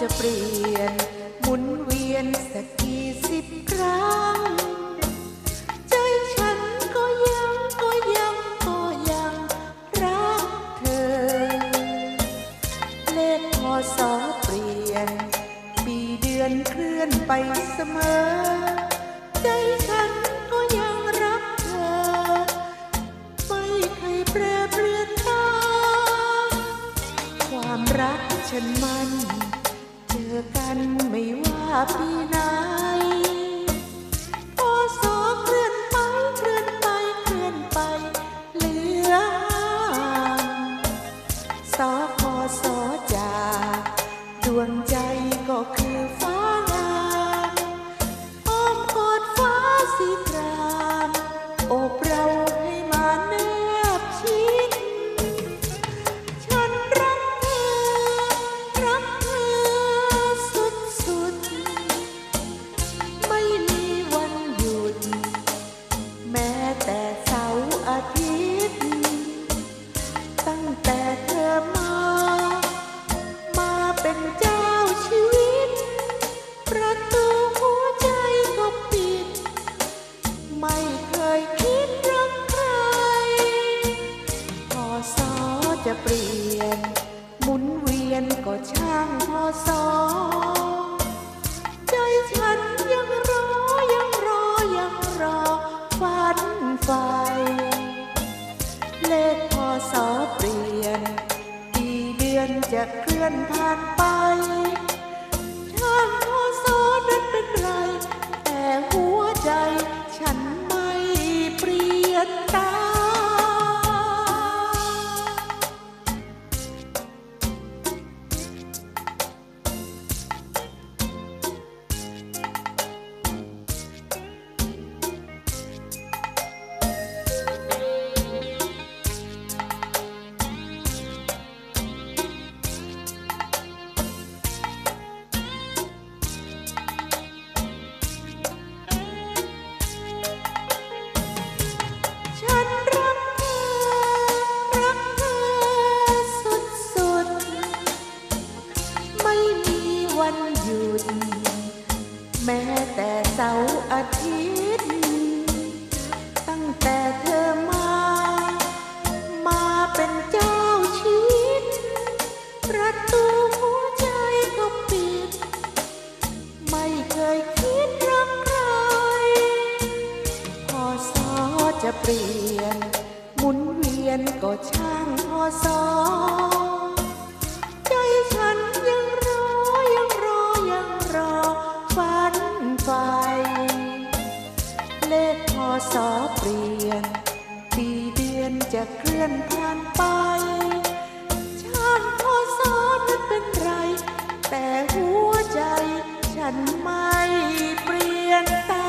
จะเปลี่ยนหมุนเวียนสักกี่สิบครั้ง ใจฉันก็ยังก็ยังก็ยังรักเธอ เลขพอสอเปลี่ยน ปีเดือนเคลื่อนไปเสมอ ใจฉันก็ยังรักเธอ ไม่เคยแปรเปลี่ยนตาความรักฉันมัน ไม่ว่าปีไหน จะเปลี่ยน หมุนเวียนก็ช่างพอสอใจฉันยังรอ ยังรอ ยังรอ ฝันไฟ เลขพอสอเปลี่ยน กี่เดือนจะเคลื่อนผ่านไป จะเปลี่ยน หมุนเวียนก็ช่างพอสอใจฉันยังรอ ยังรอ ยังรอ ฝันไฟเลขพอสอเปลี่ยน ปีเดือนจะเคลื่อนผ่านไปช่าติพอสอนั้นเป็นไร แต่หัวใจฉันไม่เปลี่ยนตา